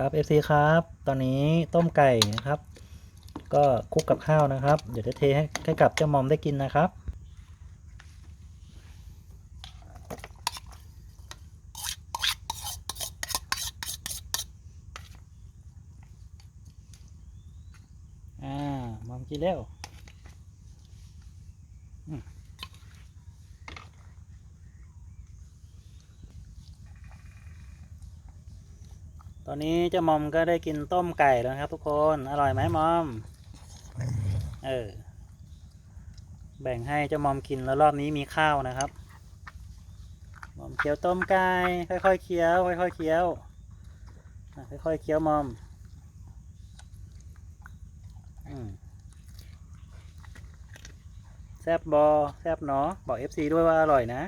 ครับ FC ครับ ตอนนี้ต้มไก่นะครับ ก็คลุกกับข้าวนะครับ เดี๋ยวจะเทให้ให้กับเจ้ามอมได้กินนะครับ อ่ามอมกินเร็วอืม อนนี้เจ้ามอมก็ได้กินต้มไก่แล้วครับทุกคน อร่อยไหมมอม เออ แบ่งให้เจ้ามอมกินแล้วรอบนี้มีข้าวนะครับ มอมเคี้ยวต้มไก่ค่อยๆเคี้ยว ค่อยๆเคี้ยว ค่อยๆเคี้ยวมอม แซบบอแซบเนาะบอก FC ด้วยว่าอร่อยนะ